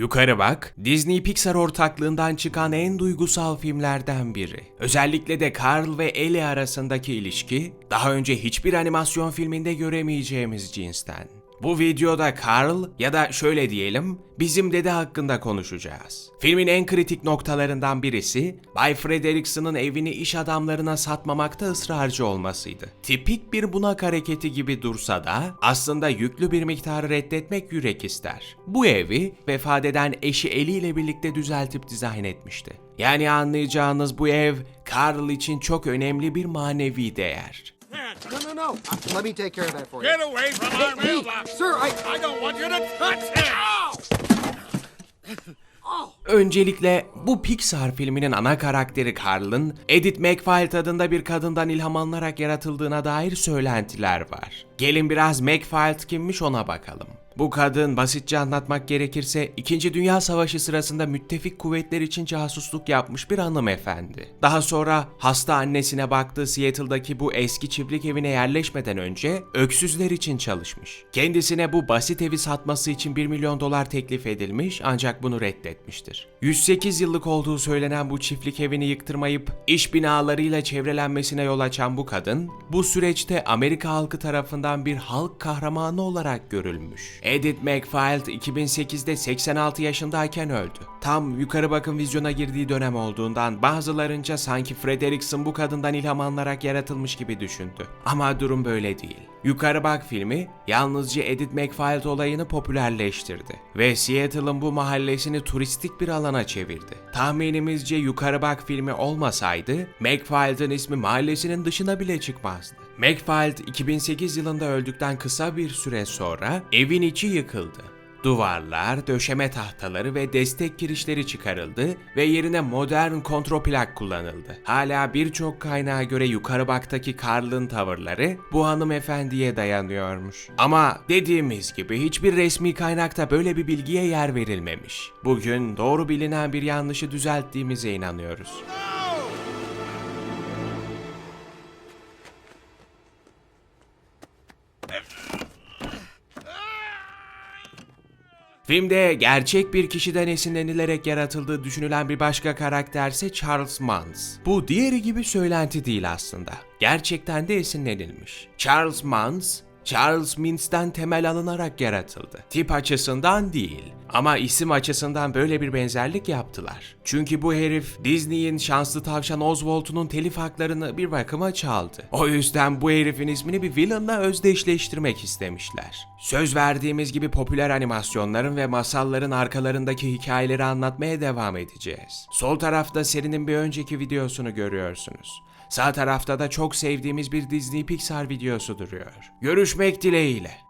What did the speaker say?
Yukarı Bak, Disney Pixar ortaklığından çıkan en duygusal filmlerden biri. Özellikle de Carl ve Ellie arasındaki ilişki, daha önce hiçbir animasyon filminde göremeyeceğimiz cinsten. Bu videoda Carl ya da şöyle diyelim bizim dede hakkında konuşacağız. Filmin en kritik noktalarından birisi Bay Frederickson'ın evini iş adamlarına satmamakta ısrarcı olmasıydı. Tipik bir bunak hareketi gibi dursa da aslında yüklü bir miktarı reddetmek yürek ister. Bu evi vefat eden eşi Eli ile birlikte düzeltip dizayn etmişti. Yani anlayacağınız bu ev Carl için çok önemli bir manevi değer. No. Uh, let me take care of that for you. Get away from our Hey, mailbox! sir, I... I don't want you to touch it! Öncelikle bu Pixar filminin ana karakteri Carl'ın Edith McField adında bir kadından ilham alınarak yaratıldığına dair söylentiler var. Gelin biraz McField kimmiş ona bakalım. Bu kadın basitçe anlatmak gerekirse 2. Dünya Savaşı sırasında müttefik kuvvetler için casusluk yapmış bir hanımefendi. Daha sonra hasta annesine baktığı Seattle'daki bu eski çiftlik evine yerleşmeden önce öksüzler için çalışmış. Kendisine bu basit evi satması için 1 milyon dolar teklif edilmiş ancak bunu reddetmiştir. 108 yıllık olduğu söylenen bu çiftlik evini yıktırmayıp iş binalarıyla çevrelenmesine yol açan bu kadın, bu süreçte Amerika halkı tarafından bir halk kahramanı olarak görülmüş. Edith McField 2008'de 86 yaşındayken öldü. Tam yukarı bakın vizyona girdiği dönem olduğundan bazılarınca sanki Frederickson bu kadından ilham alınarak yaratılmış gibi düşündü. Ama durum böyle değil. Yukarı Bak filmi yalnızca Edith McField olayını popülerleştirdi ve Seattle'ın bu mahallesini turistik bir alana çevirdi. Tahminimizce Yukarı Bak filmi olmasaydı McField'ın ismi mahallesinin dışına bile çıkmazdı. McField 2008 yılında öldükten kısa bir süre sonra evin içi yıkıldı. Duvarlar, döşeme tahtaları ve destek girişleri çıkarıldı ve yerine modern kontroplak kullanıldı. Hala birçok kaynağa göre yukarı baktaki Karl'ın tavırları bu hanımefendiye dayanıyormuş. Ama dediğimiz gibi hiçbir resmi kaynakta böyle bir bilgiye yer verilmemiş. Bugün doğru bilinen bir yanlışı düzelttiğimize inanıyoruz. Filmde gerçek bir kişiden esinlenilerek yaratıldığı düşünülen bir başka karakterse Charles Mans. Bu diğeri gibi söylenti değil aslında. Gerçekten de esinlenilmiş. Charles Mans, Charles Mintz'ten temel alınarak yaratıldı. Tip açısından değil ama isim açısından böyle bir benzerlik yaptılar. Çünkü bu herif Disney'in şanslı tavşan Oswald'unun telif haklarını bir bakıma çaldı. O yüzden bu herifin ismini bir villainla özdeşleştirmek istemişler. Söz verdiğimiz gibi popüler animasyonların ve masalların arkalarındaki hikayeleri anlatmaya devam edeceğiz. Sol tarafta serinin bir önceki videosunu görüyorsunuz. Sağ tarafta da çok sevdiğimiz bir Disney Pixar videosu duruyor. Görüşmek dileğiyle.